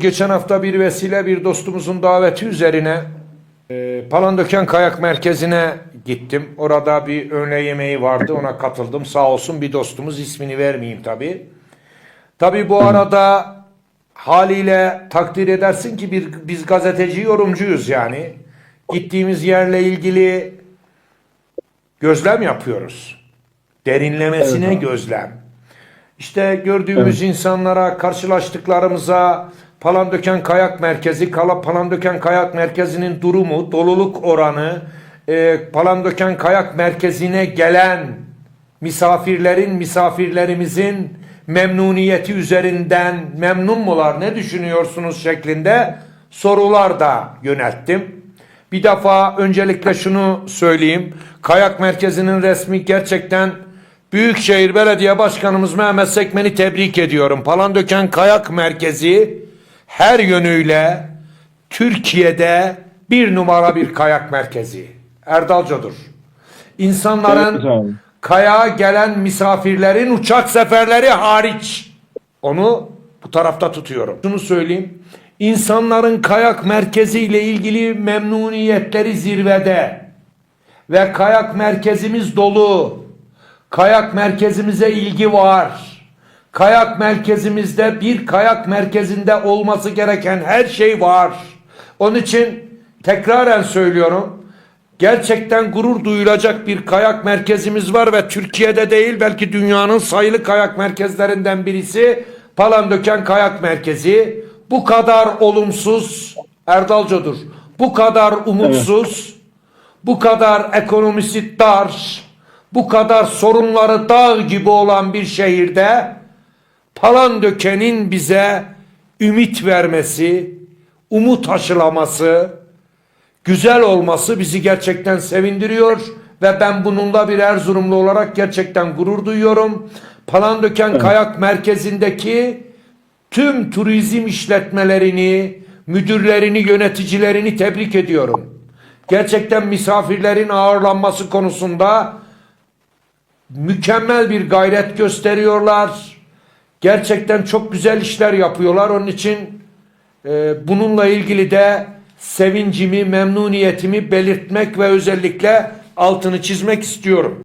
Geçen hafta bir vesile bir dostumuzun daveti üzerine e, Palandöken Kayak Merkezi'ne gittim. Orada bir öğle yemeği vardı ona katıldım. Sağ olsun bir dostumuz ismini vermeyeyim tabi. Tabi bu arada haliyle takdir edersin ki bir, biz gazeteci yorumcuyuz yani. Gittiğimiz yerle ilgili gözlem yapıyoruz. Derinlemesine Evet gözlem. İşte gördüğümüz insanlara, karşılaştıklarımıza Palandöken Kayak Merkezi, Kala Palandöken Kayak Merkezi'nin durumu, doluluk oranı, e, Palandöken Kayak Merkezi'ne gelen misafirlerin, misafirlerimizin memnuniyeti üzerinden memnun mular, ne düşünüyorsunuz şeklinde sorular da yönelttim. Bir defa öncelikle şunu söyleyeyim. Kayak Merkezi'nin resmi gerçekten Büyükşehir Belediye Başkanımız Mehmet Sekmen'i tebrik ediyorum. Palandöken Kayak Merkezi her yönüyle Türkiye'de bir numara bir kayak merkezi. Erdalcodur. İnsanların Evet kayağa gelen misafirlerin uçak seferleri hariç. Onu bu tarafta tutuyorum. Şunu söyleyeyim. İnsanların kayak merkezi ile ilgili memnuniyetleri zirvede. Ve kayak merkezimiz dolu. Kayak merkezimize ilgi var. Kayak merkezimizde bir kayak merkezinde olması gereken her şey var. Onun için tekraren söylüyorum. Gerçekten gurur duyulacak bir kayak merkezimiz var ve Türkiye'de değil belki dünyanın sayılı kayak merkezlerinden birisi Palandöken Kayak Merkezi. Bu kadar olumsuz Erdalcodur. Bu kadar umutsuz, bu kadar ekonomisi dar, bu kadar sorunları dağ gibi olan bir şehirde Palandöken'in bize ümit vermesi, umut aşılaması, güzel olması bizi gerçekten sevindiriyor ve ben bununla bir Erzurumlu olarak gerçekten gurur duyuyorum. Palandöken Kayak Merkezi'ndeki tüm turizm işletmelerini, müdürlerini, yöneticilerini tebrik ediyorum. Gerçekten misafirlerin ağırlanması konusunda mükemmel bir gayret gösteriyorlar. Gerçekten çok güzel işler yapıyorlar. Onun için e, bununla ilgili de sevincimi, memnuniyetimi belirtmek ve özellikle altını çizmek istiyorum.